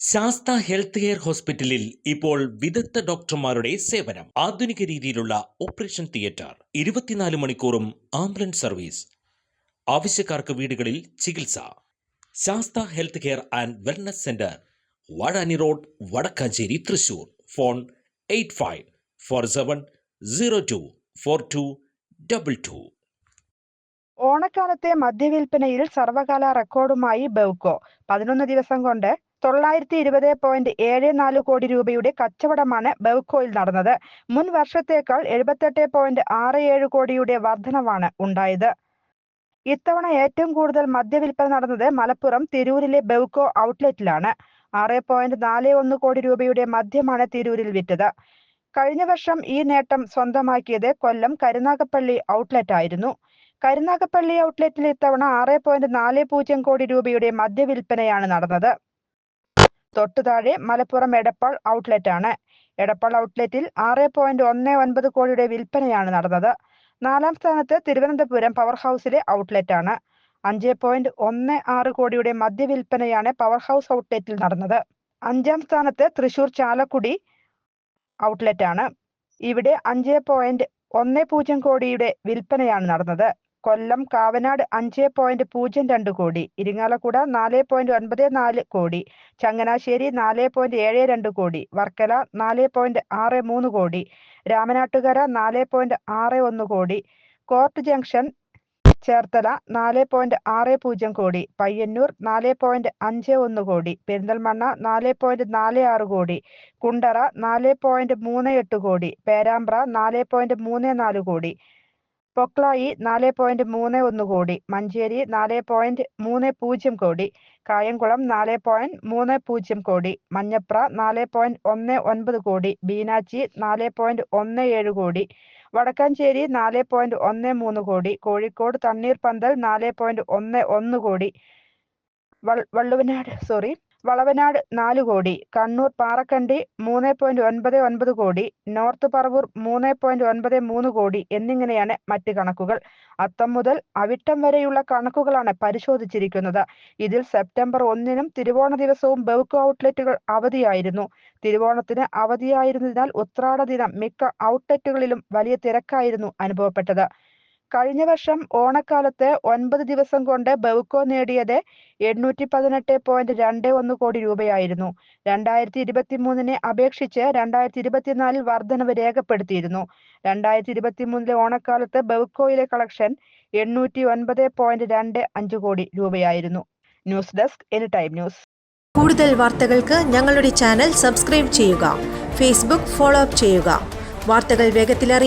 Sastha health care ഹോസ്പിറ്റലിൽ ഇപ്പോൾ വിദഗ്ധ ഡോക്ടർമാരുടെ സേവനം. ആധുനിക രീതിയിലുള്ള ഓപ്പറേഷൻ തിയേറ്റർ. ഇരുപത്തിനാല് മണിക്കൂറും ആംബുലൻസ് സർവീസ്. ആവശ്യക്കാർക്ക് വീടുകളിൽ ചികിത്സ. Sastha health care and wellness centre. Vazhani road Vadakkanchery Thrissur. Phone eight five four seven zero two four two double two. ഓണക്കാലത്തെ മദ്യവിൽപ്പനയിൽ സർവകാല റെക്കോർഡുമായി ബെവ്കോ. പതിനൊന്ന് ദിവസം കൊണ്ട് തൊള്ളായിരത്തി ഇരുപത് പോയിന്റ് ഏഴ് നാല് കോടി രൂപയുടെ കച്ചവടമാണ് ബെവ്കോയിൽ നടന്നത്. മുൻ വർഷത്തേക്കാൾ എഴുപത്തെട്ട് പോയിന്റ് ആറ് ഏഴ് കോടിയുടെ വർധനവാണ് ഉണ്ടായത്. ഇത്തവണ ഏറ്റവും കൂടുതൽ മദ്യവിൽപ്പന നടന്നത് മലപ്പുറം തിരൂരിലെ ബെവ്കോ ഔട്ട്ലെറ്റിലാണ്. ആറ് പോയിന്റ് നാല് ഒന്ന് കോടി രൂപയുടെ മദ്യമാണ് തിരൂരിൽ വിറ്റത്. കഴിഞ്ഞ വർഷം ഈ നേട്ടം സ്വന്തമാക്കിയത് കൊല്ലം കരുനാഗപ്പള്ളി ഔട്ട്ലെറ്റ് ആയിരുന്നു കരുനാഗപ്പള്ളി ഔട്ട്ലെറ്റിൽ ഇത്തവണ ആറ് പോയിന്റ് നാല് പൂജ്യം കോടി രൂപയുടെ മദ്യവിൽപ്പനയാണ് നടന്നത്. തൊട്ടു താഴെ മലപ്പുറം എടപ്പാൾ ഔട്ട്ലെറ്റ് ആണ്. എടപ്പാൾ ഔട്ട്ലെറ്റിൽ ആറ് പോയിന്റ് ഒന്ന് ഒൻപത് കോടിയുടെ വിൽപ്പനയാണ് നടന്നത്. നാലാം സ്ഥാനത്ത് തിരുവനന്തപുരം പവർ ഹൗസിലെ ഔട്ട്ലെറ്റ് ആണ്. അഞ്ച് പോയിന്റ് ഒന്ന് ആറ് കോടിയുടെ മദ്യവിൽപ്പനയാണ് പവർ ഹൗസ് ഔട്ട്ലെറ്റിൽ നടന്നത്. അഞ്ചാം സ്ഥാനത്ത് തൃശൂർ ചാലക്കുടി ഔട്ട്ലെറ്റ് ആണ്. ഇവിടെ അഞ്ച് പോയിന്റ് ഒന്ന് പൂജ്യം കോടിയുടെ വിൽപ്പനയാണ് നടന്നത്. കൊല്ലം കാവനാട് അഞ്ച് പോയിന്റ് പൂജ്യം രണ്ട് കോടി ഇരിങ്ങാലക്കുട നാല് പോയിന്റ് ഒൻപത് നാല് കോടി ചങ്ങനാശ്ശേരി നാല് പോയിന്റ് ഏഴ് രണ്ട് കോടി വർക്കല നാല് പോയിന്റ് ആറ് മൂന്ന് കോടി രാമനാട്ടുകര നാല് പോയിന്റ് ആറ് ഒന്ന് കോടി കോർട്ട് ജംഗ്ഷൻ ചേർത്തല നാല് പോയിന്റ് ആറ് പൂജ്യം കോടി പയ്യന്നൂർ നാല് പോയിന്റ് അഞ്ച് ഒന്ന് കോടി പെരിന്തൽമണ്ണ നാല് പോയിന്റ് നാല് ആറ് കോടി കുണ്ടറ നാല് പോയിന്റ് മൂന്ന് എട്ട് കോടി പേരാമ്പ്ര നാല് പോയിന്റ് മൂന്ന് നാല് കോടി പൊക്ലായി നാല് പോയിന്റ് മൂന്ന് ഒന്ന് കോടി. മഞ്ചേരി നാല് പോയിന്റ് മൂന്ന് പൂജ്യം കോടി. കായംകുളം നാല് പോയിന്റ് മൂന്ന് പൂജ്യം കോടി. മഞ്ഞപ്ര നാല് പോയിന്റ് ഒന്ന് ഒൻപത് കോടി. ബീനാച്ചി നാല് പോയിന്റ് ഒന്ന് ഏഴ് കോടി. വടക്കാഞ്ചേരി നാല് പോയിന്റ് ഒന്ന് മൂന്ന് കോടി. കോഴിക്കോട് തണ്ണീർപന്തൽ നാല് പോയിന്റ് ഒന്ന് ഒന്ന് കോടി. വള്ളുവനാട് സോറി വളവനാട് നാല് കോടി കണ്ണൂർ പാറക്കണ്ടി മൂന്ന് പോയിന്റ് ഒൻപത് ഒൻപത് കോടി നോർത്ത് പറവൂർ മൂന്ന് പോയിന്റ് ഒൻപത് മൂന്ന് കോടി എന്നിങ്ങനെയാണ് മറ്റ് കണക്കുകൾ. അത്തം മുതൽ അവിട്ടം വരെയുള്ള കണക്കുകളാണ് പരിശോധിച്ചിരിക്കുന്നത്. ഇതിൽ സെപ്റ്റംബർ ഒന്നിനും തിരുവോണ ദിവസവും ബെവ്കോ ഔട്ട്ലെറ്റുകൾ അവധിയായിരുന്നു. തിരുവോണത്തിന് അവധിയായിരുന്നതിനാൽ ഉത്രാട ദിനം മിക്ക ഔട്ട്ലെറ്റുകളിലും വലിയ തിരക്കായിരുന്നു അനുഭവപ്പെട്ടത്. കഴിഞ്ഞ വർഷം ഓണക്കാലത്ത് ഒൻപത് ദിവസം കൊണ്ട് ബെവ്കോ നേടിയത് എണ്ണൂറ്റി പതിനെട്ട് പോയിന്റ് രണ്ട് ഒന്ന് കോടി രൂപയായിരുന്നു. രണ്ടായിരത്തി ഇരുപത്തി മൂന്നിനെ അപേക്ഷിച്ച് രണ്ടായിരത്തി ഇരുപത്തിനാലിൽ വർധനവ് രേഖപ്പെടുത്തിയിരുന്നു. രണ്ടായിരത്തി ഇരുപത്തി മൂന്നിലെ ഓണക്കാലത്ത് ബെവ്കോയിലെ കളക്ഷൻ എണ്ണൂറ്റി ഒൻപത് പോയിന്റ് രണ്ട് അഞ്ച് കോടി രൂപയായിരുന്നു. News desk any time news. കൂടുതൽ വാർത്തകൾക്ക് ഞങ്ങളുടെ ചാനൽ സബ്സ്ക്രൈബ് ചെയ്യുക. ഫേസ്ബുക്ക് ഫോളോ അപ്പ് ചെയ്യുക. വാർത്തകൾ വേഗത്തിലറിയാൻ